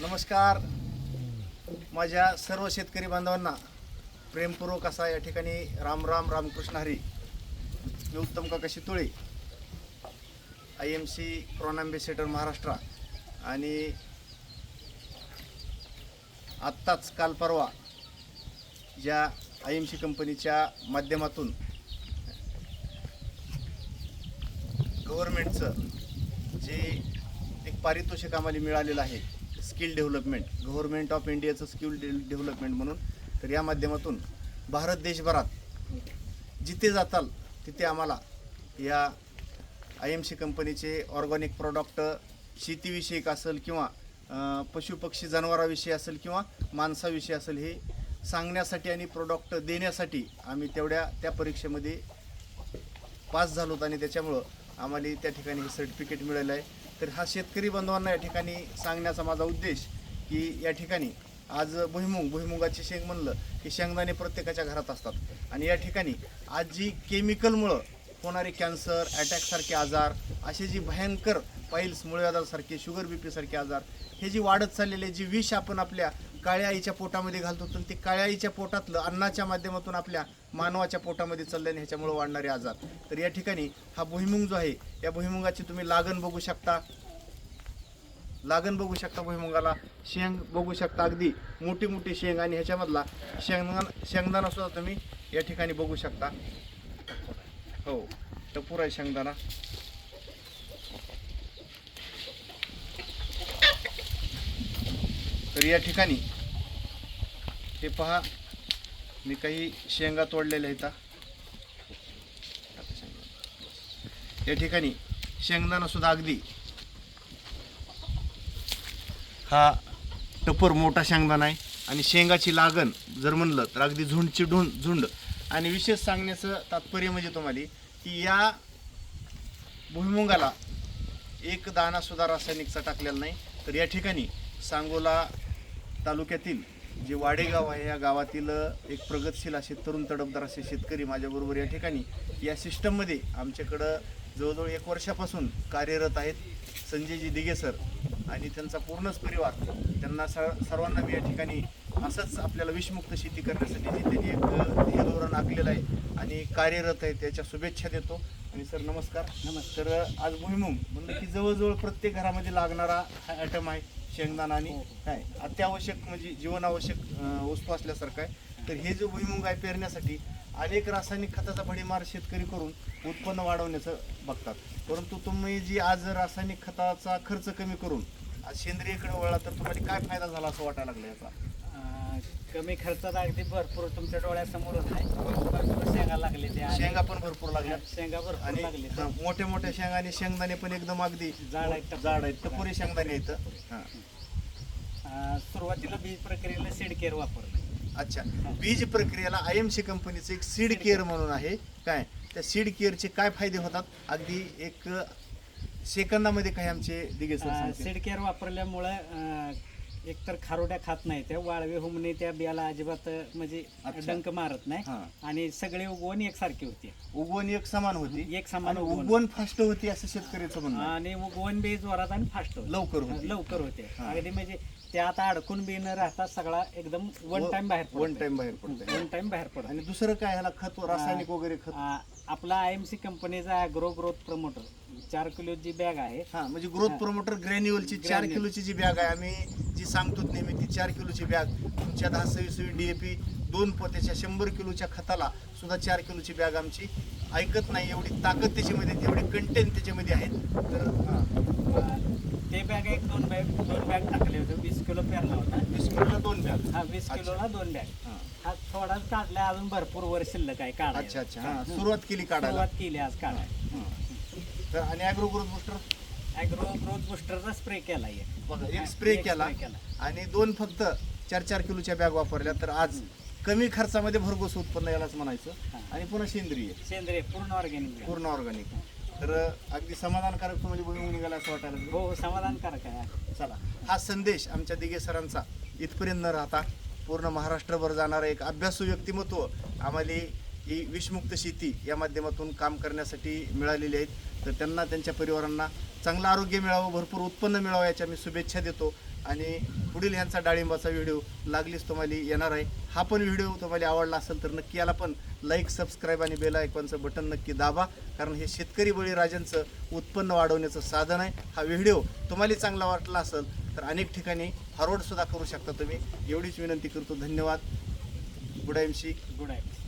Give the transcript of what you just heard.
नमस्कार. माझ्या सर्व शेतकरी बांधवांना प्रेमपूर्वक असा या ठिकाणी राम राम रामकृष्ण हरी. मी उत्तम काका Shitule I M C Crohn ambassador Maharashtra. आणि आत्ताच काल परवा ज्या आय एम सी कंपनीच्या माध्यमातून गव्हर्मेंटचं जे पारितोषिक आम्हाला मिळालेलं आहे. स्किल डेव्हलपमेंट गव्हर्नमेंट ऑफ इंडियाचं स्किल डेव्हलपमेंट म्हणून. तर या माध्यमातून भारत देशभरात जिथे जाताल तिथे आम्हाला या आय एम सी कंपनीचे ऑर्गॅनिक प्रॉडक्ट शेतीविषयक असेल किंवा पशुपक्षी जनावराविषयी असेल किंवा माणसाविषयी असेल हे सांगण्यासाठी आणि प्रोडक्ट देण्यासाठी आम्ही तेवढ्या त्या परीक्षेमध्ये पास झालोत आणि त्याच्यामुळं आम्हाला त्या ठिकाणी हे सर्टिफिकेट मिळालं आहे. तर हा शेतकरी बांधवांना या ठिकाणी सांगण्याचा माझा उद्देश की या ठिकाणी आज भुईमुग भुईमुगाची शेंग म्हणलं की शेंगदाणे प्रत्येकाच्या घरात असतात. आणि या ठिकाणी आज जी केमिकलमुळं होणारे कॅन्सर अटॅकसारखे आजार असे जी भयंकर पाईल्स मुळव्याधासारखे शुगर बी पीसारखे आजार हे जी वाढत चाललेले जी विष आपण आपल्या काळ्या आईच्या पोटामध्ये घालतो तर ते काळ्या आईच्या पोटातलं अन्नाच्या माध्यमातून आपल्या मानवाच्या पोटामध्ये चालल्याने ह्याच्यामुळे वाढणारे आजार. तर या ठिकाणी हा भुईमुग जो आहे या भुईमुगाची तुम्ही लागण बघू शकता. लागण बघू शकता भुईमुगाला. शेंग बघू शकता अगदी मोठी मोठी शेंग आणि ह्याच्यामधला शेंगदाणा शेंगदाणा सुद्धा तुम्ही या ठिकाणी बघू शकता. हो टपूर आहे शेंगदाणा. तर या ठिकाणी हे पहा मी काही शेंगा तोडलेल्या आहेत या ठिकाणी शेंगदाणासुद्धा अगदी हा टपर मोठा शेंगदाणा आहे. आणि शेंगाची लागण जर म्हणलं तर अगदी झुंडची ढुंड झुंड. आणि विशेष सांगण्याचं तात्पर्य म्हणजे तुम्हाला की या भुईमुगाला एक दाणासुद्धा रासायनिकचा टाकलेला नाही. तर या ठिकाणी सांगोला तालुक्यातील जे वाडेगाव आहे या गावातील एक प्रगतशील असे तरुण तडफदार असे शेतकरी माझ्याबरोबर या ठिकाणी या सिस्टममध्ये आमच्याकडं जवळजवळ एक वर्षापासून कार्यरत आहेत संजयजी दिघे सर आणि त्यांचा पूर्णच परिवार. त्यांना स सर्वांना मी या ठिकाणी असंच आपल्याला विषमुक्त शेती करण्यासाठी जे त्यांनी एक हे धोरण आखलेलं आहे आणि कार्यरत आहे त्याच्या शुभेच्छा देतो. आणि सर नमस्कार. नमस्कार. आज भुईमुग म्हणलं की जवळजवळ प्रत्येक घरामध्ये लागणारा हा आयटम आहे. शेंगदाणा आणि काय अत्यावश्यक म्हणजे जीवनावश्यक वस्तू असल्यासारखं आहे. तर हे जो भुईमुग आहे पेरण्यासाठी अनेक रासायनिक खताचा भडीमार शेतकरी करून उत्पन्न वाढवण्याचं बघतात. परंतु तुम्ही जी आज रासायनिक खताचा खर्च कमी करून आज सेंद्रियकडे वळला तर तुम्हाला काय फायदा झाला असं वाटायला लागलं याचा? अं, कमी खर्चात अगदी भरपूर तुमच्या डोळ्यासमोरच आहे. भरपूर शेंगा लागले ते शेंगा पण भरपूर लागल्या. शेंगा भरपूर आणि लागले. हा, मोठ्या मोठ्या शेंगा आणि शेंगदाणे पण एकदम अगदी जाड आहेत, टपोरी. जाड आहेत. टपोरी शेंगदाणे आहेत. हा. अं, सुरुवातीला बीज प्रक्रियेला सीड केअर वापरलं. अच्छा. बीज प्रक्रियेला आय एम सी कंपनीचं एक सीड केअर म्हणून आहे. काय? त्या सीड केअरचे काय फायदे होतात? अगदी एक सेकंदामध्ये काही आमचे दिगे सर सांगतील. सीड केअर वापरल्यामुळं अं, एकतर खारोड्या खात नाही त्या वाळवे हुमणे त्या बियाला अजिबात अं, म्हणजे अच्छा. डंक मारत नाही. आणि सगळे उगवण एकसारखे होते उगवण एक समान होती एक समान आणि उगवण. उगवण फास्ट होती असं शेतकऱ्याचं म्हणणं आहे. आणि उगवण बी जोरात आणि फास्ट लवकर होते. लवकर होते हा. अगदी म्हणजे ते आता अडकून बी न राहता सगळा एकदम वन टाइम बाहेर वन टाइम बाहेर पडतंय. वन टाइम बाहेर पडतो आणि दुसरं काय ह्याला खत रासायनिक वगैरे खत? आपला आय एम सी कंपनीचा अॅग्रो ग्रोथ प्रमोटर चार किलो जी बॅग आहे. हा म्हणजे ग्रोथ प्रोमोटर ग्रॅन्युअलची चार. किलोची जी बॅग आहे. आम्ही जी सांगतो नेहमी ती चार किलोची बॅग तुमच्या दहा सव्वीस डीएपी दोन पोत्याच्या शंभर किलोच्या खताला सुद्धा चार किलोची बॅग आमची ऐकत नाही एवढी ताकद त्याच्यामध्ये एवढे कंटेंट त्याच्यामध्ये आहेत तर ते बॅग एक दोन बॅग दोन बॅग टाकले होते वीस किलो पेरला होता वीस किलोला दोन बॅग हा वीस अच्छा. किलोला दोन बॅग हा. थोडाच काढलाय अजून भरपूर वर शिल्लक आहे काढायला. अच्छा अच्छा हा. सुरुवात केली काढायला सुरुवात केली आज काढाय. तर आणि agro growth booster agro growth बुस्टरचा spray केला एक स्प्रे एक केला spray केला. आणि दोन फक्त चार चार किलोच्या बॅग वापरल्या तर आज कमी खर्चामध्ये भरघोस उत्पन्न यालाच म्हणायचं. आणि पुन्हा सेंद्रिय. सेंद्रिय पूर्ण ऑर्गॅनिक. पूर्ण ऑर्गॅनिक. तर अगदी समाधानकारक तुम्हाला भुईमुग निघाला असं वाटायला. हो समाधानकारक आहे. चला. हा संदेश आमच्या दिगे सरांचा इथपर्यंत न राहता पूर्ण महाराष्ट्रभर जाणारं एक अभ्यासू व्यक्तिमत्व आम्हाला ही विषमुक्त शेती या माध्यमातून काम करण्यासाठी मिळालेली आहेत. तर त्यांना त्यांच्या परिवारांना चांगलं आरोग्य मिळावं भरपूर उत्पन्न मिळावं याच्या मी शुभेच्छा देतो. आणि पुढील ह्यांचा डाळिंबाचा व्हिडिओ लागलीच तुम्हाला येणार आहे. हा पण व्हिडिओ तुम्हाला आवडला असेल तर नक्की याला पण लाईक सबस्क्राईब आणि बेल आयकॉनचं बटन नक्की दाबा. कारण हे शेतकरी बळीराजांचं उत्पन्न वाढवण्याचं साधन आहे. हा व्हिडिओ तुम्हाला चांगला वाटला असेल तर अनेक ठिकाणी फॉरवर्डसुद्धा करू शकता तुम्ही. एवढीच विनंती करतो. धन्यवाद. Good am she good I'm